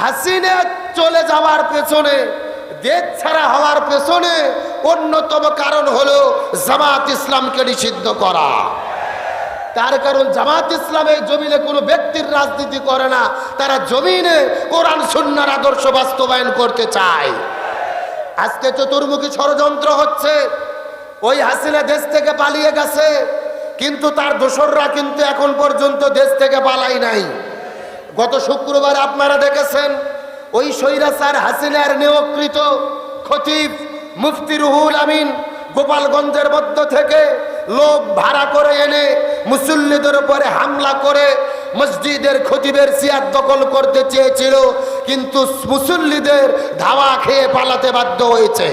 হাসিনা চলে যাওয়ার পেছনে, দেশ ছাড়া হওয়ার পেছনে অন্যতম কারণ হলো জামাত ইসলামকে নিষিদ্ধ করা। তার কারণ জামাত ইসলাম জমিনে কোনো ব্যক্তির রাজনীতি করে না, তারা জমিনে কোরআন, সুন্নার আদর্শ বাস্তবায়ন করতে চায়। আজকে চতুর্মুখী ষড়যন্ত্র হচ্ছে, ওই হাসিনা দেশ থেকে পালিয়ে গেছে, কিন্তু তার দোসররা কিন্তু এখন পর্যন্ত দেশ থেকে পালাই নাই। গত শুক্রবার আপনারা দেখেছেন, ওই স্বৈরাচার হাসিনার নিয়োগকৃত খতিব মুফতি রুহুল আমিন গোপালগঞ্জের মধ্য থেকে লোক ভাড়া করে এনে মুসল্লিদের উপরে হামলা করে মসজিদের খতিবের চেয়ার দখল করতে চেয়েছিল, কিন্তু মুসল্লিদের ধাওয়া খেয়ে পালাতে বাধ্য হয়েছে।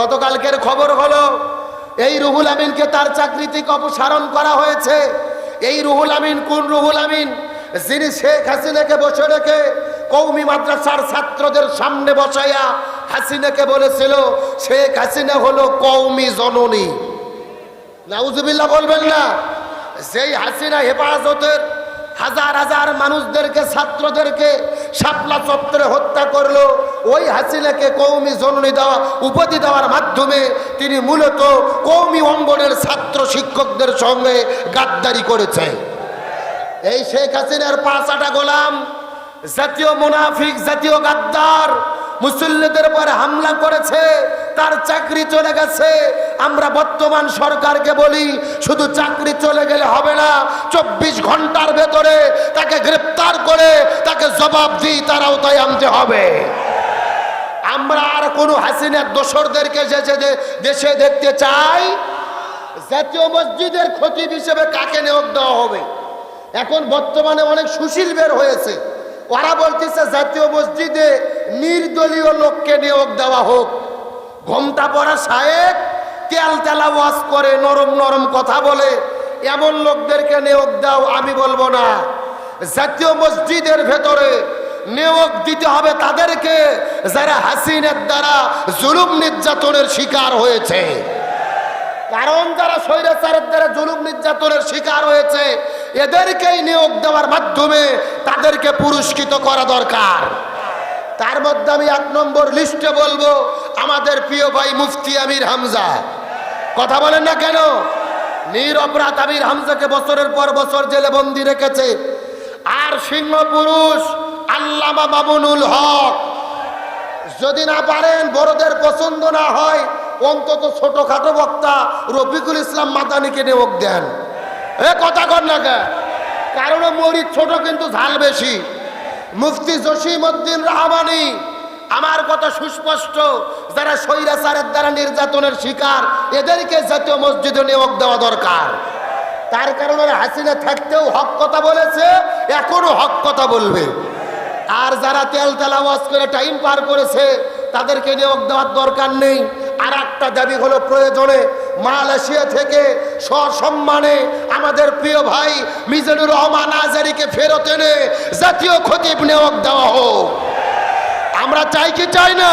গতকালকের খবর হলো, এই রুহুল আমিনকে তার চাকরি থেকে অপসারণ করা হয়েছে। এই রুহুল আমিন কোন রুহুল আমিন? যিনি শেখ হাসিনাকে বসে রেখে কৌমি মাদ্রাসার ছাত্রদের সামনে বসাইয়া হাসিনাকে বলেছিল, শেখ হাসিনা হলো কৌমি জননী। নাউজুবিল্লাহ বলবেন না। যেই হাসিনা হেফাজতের হাজার হাজার মানুষদেরকে, ছাত্রদেরকে শাপলা চত্বরে হত্যা করল, ওই হাসিনাকে কৌমি জননী দেওয়া, উপাধি দেওয়ার মাধ্যমে তিনি মূলত কৌমি অঙ্গনের ছাত্র শিক্ষকদের সঙ্গে গাদ্দারি করেছে এই শেখ হাসিনার পাঁচাটা গোলাম, জাতীয় মুনাফিক, জাতীয় গাদ্দার, মুসল্লিদের উপরে হামলা করেছে, তার চাকরি চলে গেছে। আমরা বর্তমান সরকারকে বলি, শুধু চাকরি চলে গেলে হবে না, চব্বিশ ঘণ্টার ভেতরে তাকে গ্রেপ্তার করে তাকে জবাব দিই তারাও তাই আনতে হবে। আমরা আর কোনো হাসিনার দোসরদেরকে দেশে দেখতে চাই, জাতীয় মসজিদের খতিব হিসেবে কাকে নিয়োগ দেওয়া হবে? এখন বর্তমানে অনেক সুশীল বের হয়েছে। ওরা বলতেছে, জাতীয় মসজিদে নির্দলীয় লোককে নিয়োগ দেওয়া হোক। ঘোমটা পরা সাহেব তেল তেলা ওয়াজ করে নরম নরম কথা বলে, এমন লোকদেরকে নিয়োগ দাও, আমি বলব না। জাতীয় মসজিদের ভেতরে নিয়োগ দিতে হবে তাদেরকে যারা হাসিনের দ্বারা জুলুম নির্যাতনের শিকার হয়েছে। কারণ যারা স্বৈরাচারের দ্বারা জুলুম নির্যাতনের শিকার হয়েছে, এদেরকেই নিয়োগ দেওয়ার মাধ্যমে তাদেরকে পুরস্কৃত করা দরকার। তার মধ্যে আমি এক নম্বর লিস্টে বলব, আমাদের প্রিয় ভাই মুফতি আমির হামজা। কথা বলেন না কেন? নির অপরাধ আমির হামজাকে বছরের পর বছর জেলে বন্দি রেখেছে। আর সিংহ পুরুষ আল্লামা মামুনুল হক। যদি না পারেন, বড়দের পছন্দ না হয় অন্তত ছোটখাটো বক্তা রফিকুল ইসলাম মাদানিকে নিয়োগ দেন। এ কথা কর না কে? কারণ মরিচ ছোট কিন্তু ঝাল বেশি। মুফতি জসিম উদ্দিন রাহমানি, আমার কথা সুস্পষ্ট, যারা স্বৈরাচারের দ্বারা নির্যাতনের শিকার, এদেরকে জাতীয় মসজিদে নিয়োগ দেওয়া দরকার। তার কারণে হাসিনা থাকতেও হক কথা বলেছে, এখনও হক কথা বলবে। আর যারা তেল তেলা করে টাইম পার করেছে, তাদেরকে নিয়োগ দেওয়ার দরকার নেই। আর একটা দাবি হলো প্রয়োজনে মালয়েশিয়া থেকে সসম্মানে আমাদের প্রিয় ভাই মিজানুর রহমান আজারিকে ফেরত এনে জাতীয় খতিব নিয়োগ দেওয়া হোক। আমরা চাই কি চাই না?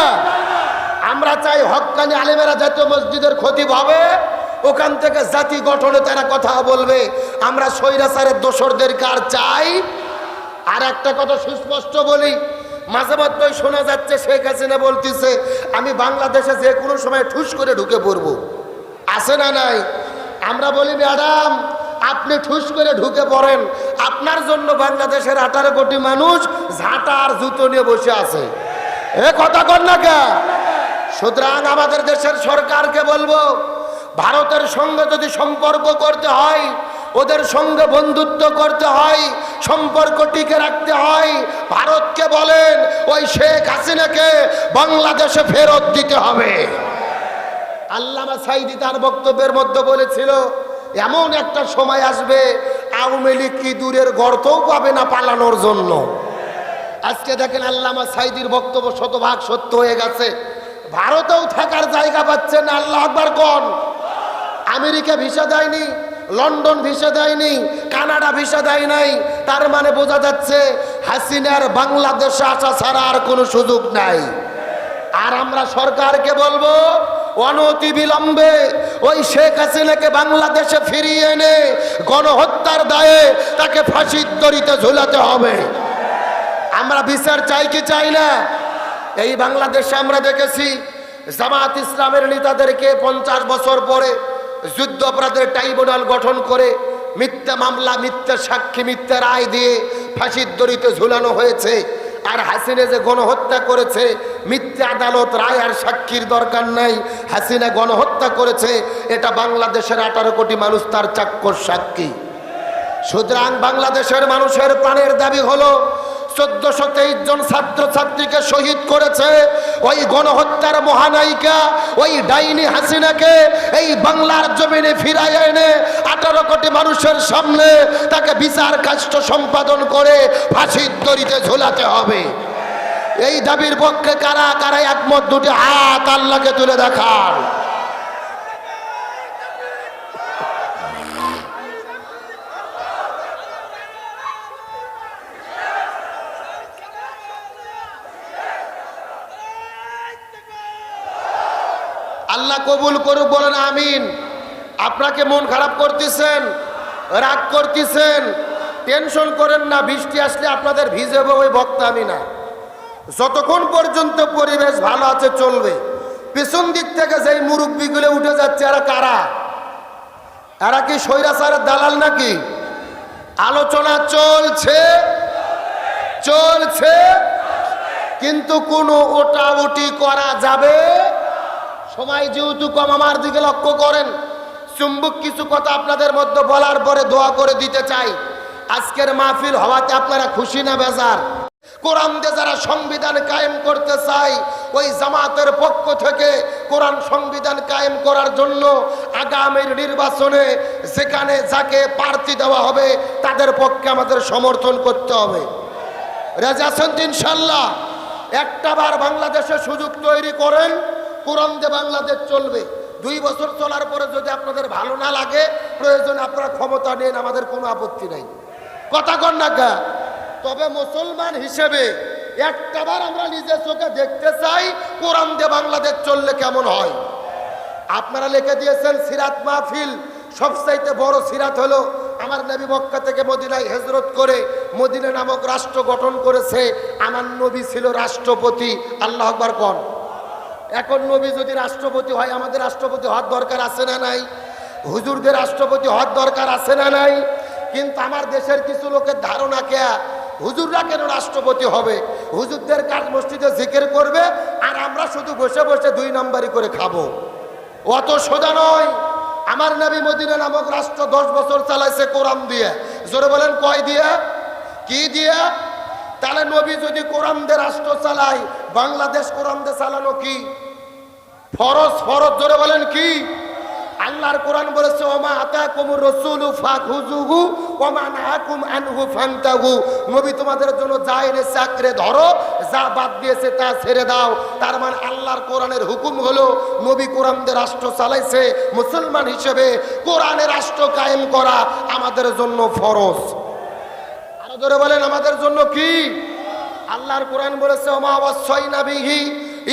আমরা চাই হক্কানি আলেমেরা জাতীয় মসজিদের খতিব হবে ওখান থেকে জাতি গঠনে তারা কথা বলবে। আমরা স্বৈরাচারের দোসরদেরকে আর চাই। আর একটা কথা সুস্পষ্ট বলি মাঝে মধ্যে শোনা যাচ্ছে, শেখ হাসিনা বলতেছে, আমি বাংলাদেশে যে কোনো সময় ঠুস করে ঢুকে পড়ব। আছে না নাই? আমরা বলি, ম্যাডাম, আপনি ঠুস করে ঢুকে পড়েন। আপনার জন্য বাংলাদেশের আঠারো কোটি মানুষ ঝাঁটা আর জুতো নিয়ে বসে আছে। এ কথা কর না কে? সুতরাং আমাদের দেশের সরকারকে বলব, ভারতের সঙ্গে যদি সম্পর্ক করতে হয় ওদের সঙ্গে বন্ধুত্ব করতে হয়, সম্পর্ক টিকে রাখতে হয়। ভারতকে বলেন, ওই শেখ হাসিনাকে বাংলাদেশে ফেরত দিতে হবে। আল্লামা সাইদি তার বক্তব্যের মধ্যে বলেছিল, এমন একটা সময় আসবে, আওয়ামী লীগ কি দূরের গর্তও পাবে না পালানোর জন্য? আজকে দেখেন আল্লামা সাইদির বক্তব্য শতভাগ সত্য হয়ে গেছে। ভারতেও থাকার জায়গা পাচ্ছে না, আল্লাহ আকবার কন? আমেরিকা ভিসা দেয়নি লন্ডন ভিসা দেয়নি, কানাডা ভিসা দেয় নাই। তার মানে বোঝা যাচ্ছে হাসিনার বাংলাদেশে আসা ছাড়া আর কোনো সুযোগ নাই। আর আমরা সরকারকে বলব, অনতি বিলম্বে ওই শেখ হাসিনাকে বাংলাদেশে ফিরিয়ে এনে গণহত্যার দায়ে তাকে ফাঁসির দড়িতে ঝুলাতে হবে। আমরা বিচার চাই কি চাই না? এই বাংলাদেশে আমরা দেখেছি জামাত ইসলামের নেতাদেরকে পঞ্চাশ বছর পরে যুদ্ধ অপরাধের ট্রাইব্যুনাল গঠন করে মিথ্যা মামলা, মিথ্যা সাক্ষী, মিথ্যা রায় দিয়ে ফাঁসির দড়িতে ঝুলানো হয়েছে। আর হাসিনা যে গণহত্যা করেছে, মিথ্যা আদালত রায় আর সাক্ষীর দরকার নাই। হাসিনা গণহত্যা করেছে, এটা বাংলাদেশের আঠারো কোটি মানুষ তার চাক্ষর সাক্ষী। সুতরাং বাংলাদেশের মানুষের প্রাণের দাবি হলো চোদ্দশো তেইশ জন ছাত্র ছাত্রীকে শহীদ করেছে। ওই গণহত্যার মহানায়িকা, ওই ডাইনি হাসিনাকে এই বাংলার জমিনে ফিরাই এনে আঠারো কোটি মানুষের সামনে তাকে বিচার কাষ্ট সম্পাদন করে ফাঁসির দড়িতে ঝোলাতে হবে। এই দাবির পক্ষে কারা কারা একমত, দুটি হাত আল্লাহকে তুলে দেখান কবুল করুক বলেন আমিন। আপনাকে মন খারাপ করতেছেন, রাগ করতেছেন, টেনশন করেন না, বৃষ্টি আসলে আপনাদের ভিজেবে ওই বক্তা আমি না। যতক্ষণ পর্যন্ত পরিবেশ ভালো আছে, চলবে। পেছন দিক থেকে যেই মুরব্বীগুলো উঠে যাচ্ছে, এরা কারা? এরা কি সৈরাচারের দালাল নাকি? আলোচনা চলছে চলছে, কিন্তু কোনো ওটা উটি করা যাবে? সময় যেহেতু কম, আমার দিকে লক্ষ্য করেন। চুম্বুক কিছু কথা আপনাদের মধ্যে বলার পরে দোয়া করে দিতে চাই। আজকের মাহফিল হওয়াতে আপনারা খুশি না বেজার? কোরআন যারা সংবিধান কায়েম করতে চাই ওই জামাতের পক্ষ থেকে কোরআন সংবিধান কায়েম করার জন্য আগামীর নির্বাচনে যেখানে যাকে প্রার্থী দেওয়া হবে, তাদের পক্ষে আমাদের সমর্থন করতে হবে। রাজা আছেন তো ইনশাল্লাহ? একটা বার বাংলাদেশে সুযোগ তৈরি করেন কোরআন দিয়ে বাংলাদেশ চলবে, দুই বছর চলার পরে যদি আপনাদের ভালো না লাগে, প্রয়োজন আপনারা ক্ষমতা নেন, আমাদের কোনো আপত্তি নাই। কথা কন না গা। তবে মুসলমান হিসেবে একটাবার আমরা নিজের চোখে দেখতে চাই, কোরআন দিয়ে বাংলাদেশ চললে কেমন হয়। আপনারা লিখে দিয়েছেন, সিরাত মাহফিল, সবচাইতে বড় সিরাত হলো আমার নবী মক্কা থেকে মদিনায় হেজরত করে মদিনা নামক রাষ্ট্র গঠন করেছে। আমার নবী ছিল রাষ্ট্রপতি, আল্লাহ আকবার কন। এখন নবী যদি রাষ্ট্রপতি হয়, আমাদের রাষ্ট্রপতি হওয়ার দরকার আছে না নাই? হুজুরদের রাষ্ট্রপতি হওয়ার দরকার আছে না নাই? কিন্তু আমার দেশের কিছু লোকের ধারণা কে? হুজুররা কেন রাষ্ট্রপতি হবে? হুজুরদের কাজ মসজিদে জিকের করবে? আর আমরা শুধু বসে বসে দুই নাম্বারি করে খাব। অত সোজা নয়। আমার নবী মদিনা নামক রাষ্ট্র দশ বছর চালাইছে কোরআন দিয়ে। জোরে বলেন, কয় দিয়ে? কি দিয়ে? তাহলে নবী যদি কোরআন দিয়ে রাষ্ট্র চালায়, বাংলাদেশ কোরআন দিয়ে চালানো কি? ফরজ ফরজ, জোরে বলেন কি? আল্লাহর কোরআন বলেছে, ওমা আতা কুমুর রসুল ফাকুজুহু ওমা নাহাকুম আনহু ফান্তাহু। নবী তোমাদের জন্য যা এনেছে আঁকড়ে ধরো, যা বাদ দিয়েছে তা ছেড়ে দাও। তার মানে আল্লাহর কোরআনের হুকুম হলো, নবী কোরআন দিয়ে রাষ্ট্র চালাইছে মুসলমান হিসেবে। কোরআনের রাষ্ট্র কায়েম করা আমাদের জন্য ফরজ। ধরে বলেন, আমাদের জন্য কি? আল্লাহর কোরআন বলেছে, ওমা ওয়াসাইনা বিহি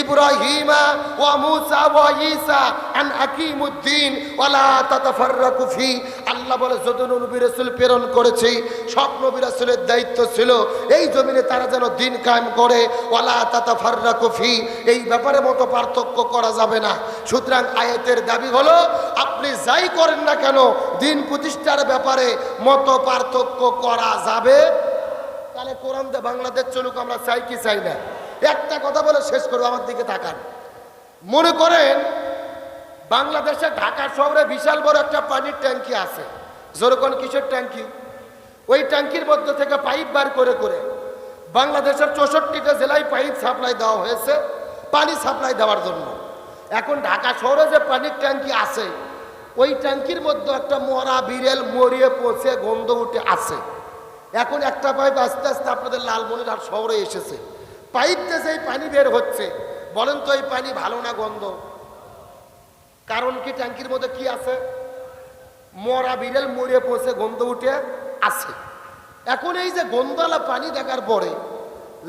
ইব্রাহিমা ওয়া মুসা ওয়া ঈসা আন আকিমুদ্দিন ওয়ালা তাতাফাররাকু ফি। আল্লাহ বলে, যত নবী রাসূল প্রেরণ করেছি, সব নবী রাসূলের দায়িত্ব ছিল এই জমিনে তারা যেন দিন কায়েম করে ওয়ালা তাতাফাররাকু ফি। এই ব্যাপারে মতো পার্থক্য করা যাবে না। সুতরাং আয়াতের দাবি হলো, আপনি যাই করেন না কেন, দিন প্রতিষ্ঠার ব্যাপারে মতো পার্থক্য করা যাবে তাহলে কোরআন দিয়ে বাংলাদেশ চলুক, আমরা চাই কি চাই না। একটা কথা বলে শেষ করব, আমার দিকে তাকান। মনে করেন, বাংলাদেশে ঢাকা শহরে বিশাল বড় একটা পানির ট্যাঙ্কি আছে। যেরকম কিসের ট্যাঙ্কি? ওই ট্যাঙ্কির মধ্যে থেকে পাইপ বার করে করে বাংলাদেশের চৌষট্টিটা জেলায় পাইপ সাপ্লাই দেওয়া হয়েছে, পানি সাপ্লাই দেওয়ার জন্য। এখন ঢাকা শহরে যে পানির ট্যাঙ্কি আছে, ওই ট্যাঙ্কির মধ্যে একটা মরা বিড়েল মরিয়ে পচে, গন্ধ উঠে আছে। এখন একটা পাইপ আস্তে আস্তে আপনাদের লালমনিরহাট শহরে এসেছে। পাইপতে যেই পানি বের হচ্ছে, বলেন তো এই পানি ভালো না গন্ধ? কারণ কি ট্যাঙ্কির মধ্যে কি আছে? মরা বিড়াল মরে পৌঁছে গন্ধ উঠে আছে। এখন এই যে গন্ধওয়ালা পানি দেখার পরে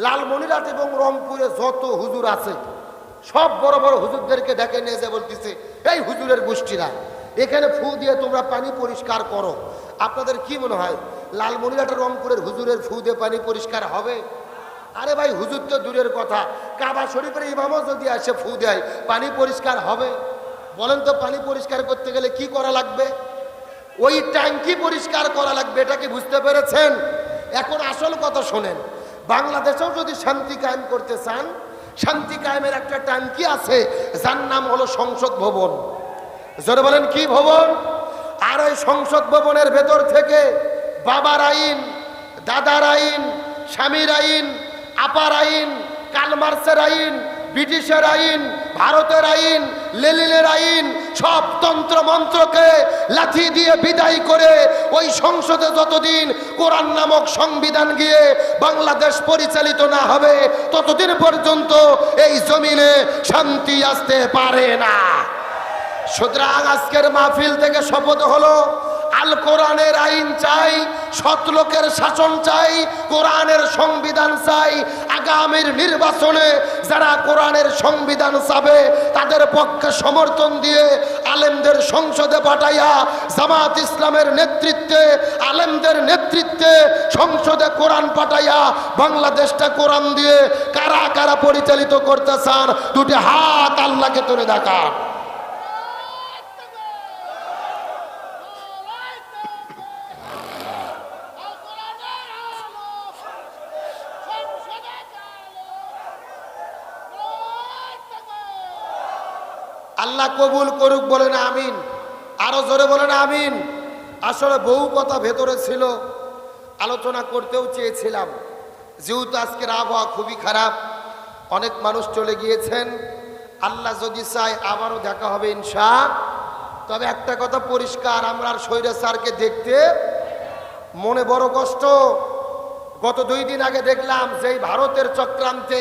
লালমনিরহাট এবং রংপুরে যত হুজুর আছে, সব বড় বড় হুজুরদেরকে ডেকে নিয়ে যে বলতেছে, এই হুজুরের গোষ্ঠীরা, এখানে ফু দিয়ে তোমরা পানি পরিষ্কার করো। আপনাদের কি মনে হয়? লালমনিরহাটের রংপুরের হুজুরের ফুদে পানি পরিষ্কার হবে? আরে ভাই, হুজুর তো দূরের কথা। কাবা শরীফের ইমামও যদি আসে ফু দেয় পানি পরিষ্কার হবে? বলেন তো পানি পরিষ্কার করতে গেলে কি করা লাগবে? ওই ট্যাঙ্কি পরিষ্কার করা লাগবে, এটা কি বুঝতে পেরেছেন? এখন আসল কথা শোনেন, বাংলাদেশেও যদি শান্তি কায়েম করতে চান, শান্তি কায়েমের একটা ট্যাঙ্কি আছে, যার নাম হলো সংসদ ভবন। জোরে বলেন, কি ভবন? আর ওই সংসদ ভবনের ভেতর থেকে বাবার আইন, দাদার আইন, স্বামীর আইন, আপার আইন কালমার্সের আইন, ব্রিটিশের আইন, ভারতের আইন লেলিনের আইন, সব তন্ত্র মন্ত্রকে লাথি দিয়ে বিদায় করে ওই সংসদে যতদিন কোরআন নামক সংবিধান গিয়ে বাংলাদেশ পরিচালিত না হবে, ততদিন পর্যন্ত এই জমিনে শান্তি আসতে পারে না। সুতরাং আজকের মাহফিল থেকে শপথ হলো আল কোরআনের আইন চাই সতলোকের শাসন চাই, কোরআনের সংবিধান চাই। আগামীর নির্বাচনে যারা কোরআনের সংবিধান চাবে, তাদের পক্ষে সমর্থন দিয়ে আলেমদের সংসদে পাঠাইয়া জামাত ইসলামের নেতৃত্বে, আলেমদের নেতৃত্বে সংসদে কোরআন পাঠাইয়া বাংলাদেশটা কোরআন দিয়ে কারা কারা পরিচালিত করতে চান, দুটি হাত আল্লাহকে তুলে দেখা আল্লাহ কবুল করুক বলেন আমিন। আরও জোরে বলেন আমিন। আসলে বহু কথা ভেতরে ছিল, আলোচনা করতেও চেয়েছিলাম। যেহেতু আজকের আবহাওয়া খুবই খারাপ, অনেক মানুষ চলে গিয়েছেন। আল্লাহ যদি চায় আবারও দেখা হবে ইনশা তবে একটা কথা পরিষ্কার, আমরা আর সৈরা স্যারকে দেখতে মনে বড় কষ্ট। গত দুই দিন আগে দেখলাম যেই ভারতের চক্রান্তে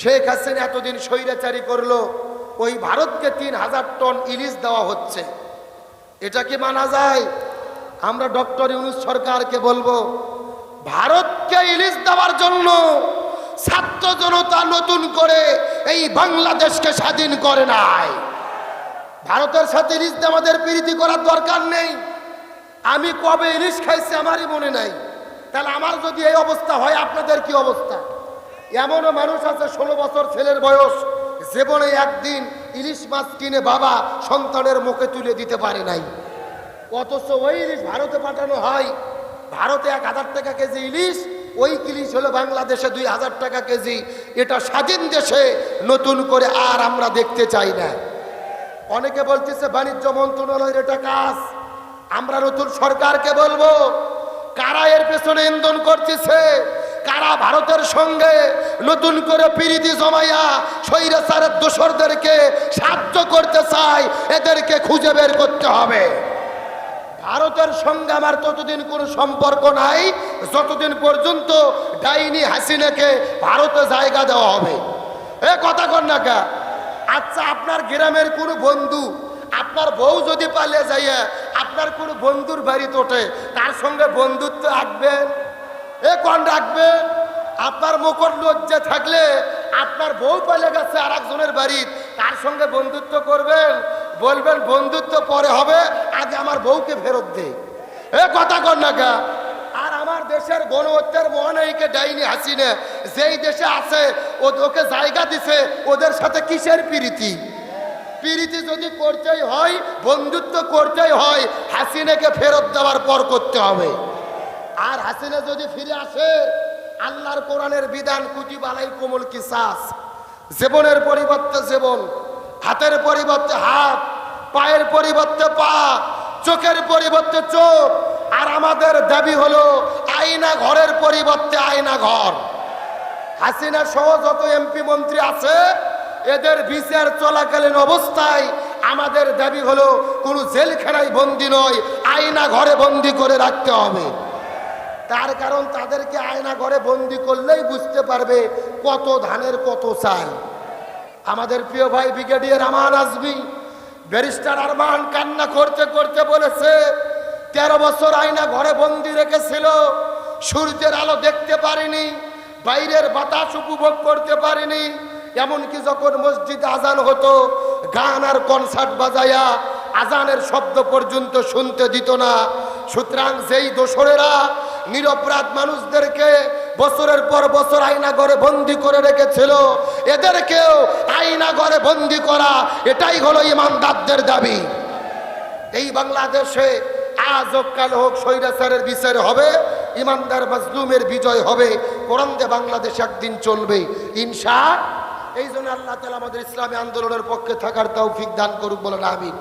শেখ হাসিনা এতদিন স্বৈরাচারী করল। ওই ভারতকে তিন হাজার টন ইলিশ দেওয়া হচ্ছে। এটা কি মানা যায়? আমরা ডক্টর ইউনুস সরকারকে বলব, ভারতকে ইলিশ দেওয়ার জন্য ছাত্র জনতা নতুন করে এই বাংলাদেশকে স্বাধীন করে নাই। ভারতের সাথে ইলিশ আমাদের প্রীতি করার দরকার নেই। আমি কবে ইলিশ খাইছি আমারই মনে নাই। তাহলে আমার যদি এই অবস্থা হয়, আপনাদের কি অবস্থা? এমনও মানুষ আছে, ষোলো বছর ছেলের বয়স। জীবনে একদিন ইলিশ মাছ কিনে বাবা সন্তানের মুখে তুলে দিতে পারে নাই। অথচ ওই ইলিশ ভারতে পাঠানো হয়। ভারতে এক হাজার টাকা কেজি ইলিশ, ওই ইলিশ হলো বাংলাদেশে দুই হাজার টাকা কেজি। এটা স্বাধীন দেশে নতুন করে আর আমরা দেখতে চাই না। অনেকে বলতেছে, বাণিজ্য মন্ত্রণালয়ের এটা কাজ। আমরা নতুন সরকারকে বলব, কারা এর পেছনে ইন্ধন করতেছে? কারা ভারতের সঙ্গে নতুন করে পিরিতি জমাইয়া স্বৈরাচারের দোসরদেরকে সাহায্য করতে চায়, এদেরকে খুঁজে বের করতে হবে। ভারতের সঙ্গে আমার ততদিন কোনো সম্পর্ক নাই, যতদিন পর্যন্ত ডাইনি হাসিনাকে ভারতে জায়গা দেওয়া হবে। এ কথা কর না কা? আচ্ছা আপনার গ্রামের কোনো বন্ধু, আপনার বউ যদি পালিয়ে যাইয়া আপনার কোনো বন্ধুর বাড়ি তোটে, তার সঙ্গে বন্ধুত্ব এ কোন রাখবেন আপনার মুখর লজ্জা থাকলে আপনার বউ পালে গেছে আর একজনের বাড়ি তার সঙ্গে বন্ধুত্ব করবেন, বলবেন, বন্ধুত্ব পরে হবে, আগে আমার বউকে ফেরত দে। এ কথা কর না কা? আর আমার দেশের গণহত্যার মহানায়িকে ডাইনি হাসিনে যেই দেশে আছে, ও ওকে জায়গা দিছে ওদের সাথে কিসের প্রীতি? প্রীতি যদি করতেই হয়, বন্ধুত্ব করতেই হয়, হাসিনাকে ফেরত দেওয়ার পর করতে হবে। আর হাসিনা যদি ফিরে আসে, আল্লাহর কোরআনের বিধান কুটি বালাই কোমল কিসাস। জীবনের পরিবর্তে জীবন, হাতের পরিবর্তে হাত, পায়ের পরিবর্তে পা, চোখের পরিবর্তে চোখ, আর আমাদের দাবি হলো আয়না ঘরের পরিবর্তে আয়না ঘর। হাসিনা সহ যত এমপি মন্ত্রী আছে, এদের বিচার চলাকালীন অবস্থায় আমাদের দাবি হলো কোনো জেলখানায় বন্দি নয়, আয়না ঘরে বন্দি করে রাখতে হবে। তার কারণ তাদেরকে আয়না ঘরে বন্দি করলেই বুঝতে পারবে কত ধানের কত চাল। আমাদের প্রিয় ভাই ব্রিগেডিয়ার আমান আজমি, ব্যারিস্টার আরমান কান্না করতে করতে বলেছে, তেরো বছর আয়না ঘরে বন্দি রেখেছিল, সূর্যের আলো দেখতে পারিনি, বাইরের বাতাস উপভোগ করতে পারিনি, এমনকি যখন মসজিদ আজান হতো, গান আর কনসার্ট বাজায়া আজানের শব্দ পর্যন্ত শুনতে দিত না। সুতরাং যেই দোসরেরা নিরপরাধ মানুষদেরকে বছরের পর বছর আয়না ঘরে বন্দি করে রেখেছিল। এদেরকেও আয়না ঘরে বন্দি করা, এটাই হলো ইমানদারদের দাবি। এই বাংলাদেশে আজ হোক কাল হোক, স্বৈরাচারের বিচার হবে, ইমানদার মাজলুমের বিজয় হবে, কোরআন দিয়ে বাংলাদেশ একদিন চলবে। ইনশা, এই জন্য আল্লাহ তালা আমাদের ইসলামী আন্দোলনের পক্ষে থাকার তাও তৌফিক দান করুক বলেন, আমিন।